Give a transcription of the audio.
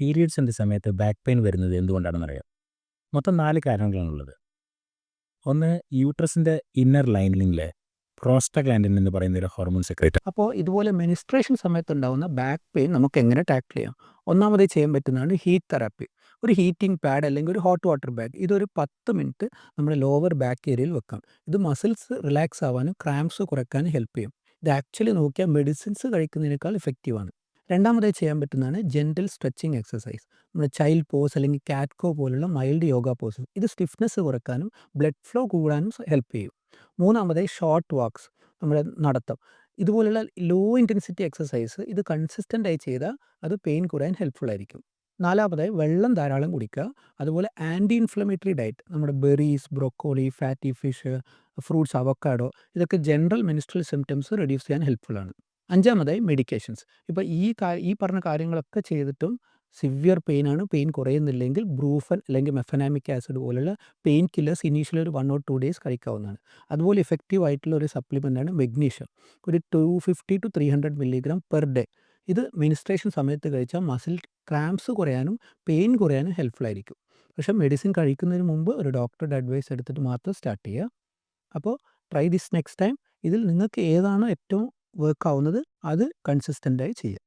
പീരിയഡ്സിന്റെ സമയത്ത് back pain വരുന്നത് എന്തുകൊണ്ടാണെന്നറിയാം മൊത്തം നാല് കാരണങ്ങളാണുള്ളത്. ഒന്ന് യൂട്രസിന്റെ ഇന്നർ ലൈനിങ്ങിലെ പ്രോസ്റ്റഗ്ലാൻഡിൻ എന്ന് പറയുന്ന ഒരു ഹോർമോൺ സെക്രേറ്റ് അപ്പോൾ ഇതുപോലെ മെനിസ്ട്രേഷൻ സമയത്തുണ്ടാകുന്ന ബാക്ക് പെയിൻ നമുക്ക് എങ്ങനെ ടാക്കിൾ ചെയ്യാം? ഒന്നാമത് ചെയ്യാൻ പറ്റുന്നതാണ് ഹീറ്റ് തെറാപ്പി. ഒരു ഹീറ്റിംഗ് പാഡ് അല്ലെങ്കിൽ ഒരു ഹോട്ട് വാട്ടർ ബാഗ് ഇതൊരു പത്ത് മിനിറ്റ് നമ്മുടെ ലോവർ ബാക്ക് ഏരിയയിൽ വെക്കാം. ഇത് മസിൽസ് റിലാക്സ് ആവാനും ക്രാംസ് കുറയ്ക്കാനും ഹെൽപ്പ് ചെയ്യും. ഇത് ആക്ച്വലി നോക്കിയാൽ മെഡിസിൻസ് കഴിക്കുന്നതിനേക്കാൾ ഇഫക്റ്റീവാണ്. രണ്ടാമതായി ചെയ്യാൻ പറ്റുന്നതാണ് ജെന്റൽ സ്ട്രെച്ചിങ് എക്സസൈസ് നമ്മുടെ ചൈൽഡ് പോസ് അല്ലെങ്കിൽ കാറ്റ്കോ പോലുള്ള മൈൽഡ് യോഗ പോസ് ഇത് സ്റ്റിഫ്നെസ് കുറയ്ക്കാനും ബ്ലഡ് ഫ്ലോ കൂടാനും ഹെൽപ്പ് ചെയ്യും. മൂന്നാമതായി ഷോർട്ട് വാക്സ് നമ്മുടെ നടത്തം. ഇതുപോലുള്ള ലോ ഇന്റൻസിറ്റി എക്സസൈസ് ഇത് കൺസിസ്റ്റന്റായി ചെയ്താൽ അത് പെയിൻ കുറയാൻ ഹെൽപ്ഫുൾ ആയിരിക്കും. നാലാമതായി വെള്ളം ധാരാളം കുടിക്കുക. അതുപോലെ ആന്റി ഇൻഫ്ലമേറ്ററി ഡയറ്റ് നമ്മുടെ berries broccoli fatty fish fruits avocado ഇതൊക്കെ ജനറൽ മെനിസ്ട്രൽ സിംറ്റംസ് റെഡ്യൂസ് ചെയ്യാൻ ഹെൽപ്ഫുൾ ആണ്. അഞ്ചാമതായി മെഡിക്കേഷൻസ് ഇപ്പോൾ ഈ ഈ പറഞ്ഞ കാര്യങ്ങളൊക്കെ ചെയ്തിട്ടും സിവിയർ പെയിൻ ആണ്. പെയിൻ കുറയുന്നില്ലെങ്കിൽ ബ്രൂഫൻ അല്ലെങ്കിൽ മെഫനാമിക് ആസിഡ് പോലുള്ള പെയിൻ കില്ലേഴ്സ് ഇനീഷ്യലി ഒരു വൺ ഓർ ടു ഡേയ്സ് കഴിക്കാവുന്നതാണ്. അതുപോലെ ഇഫക്റ്റീവ് ആയിട്ടുള്ള ഒരു സപ്ലിമെന്റാണ് മെഗ്നീഷ്യം ഒരു two fifty to three hundred milligram per day ഇത് മിനിസ്ട്രേഷൻ സമയത്ത് കഴിച്ചാൽ മസിൽ ക്രാംസ് കുറയാനും പെയിൻ കുറയാനും ഹെൽപ്ഫുൾ ആയിരിക്കും. പക്ഷേ മെഡിസിൻ കഴിക്കുന്നതിന് മുമ്പ് ഒരു ഡോക്ടറുടെ അഡ്വൈസ് എടുത്തിട്ട് മാത്രം സ്റ്റാർട്ട് ചെയ്യുക. അപ്പോൾ ട്രൈ ദിസ് നെക്സ്റ്റ് ടൈം ഇതിൽ നിങ്ങൾക്ക് ഏതാണ് ഏറ്റവും വർക്ക് ആവുന്നത് അത് കൺസിസ്റ്റന്റായി ചെയ്യുക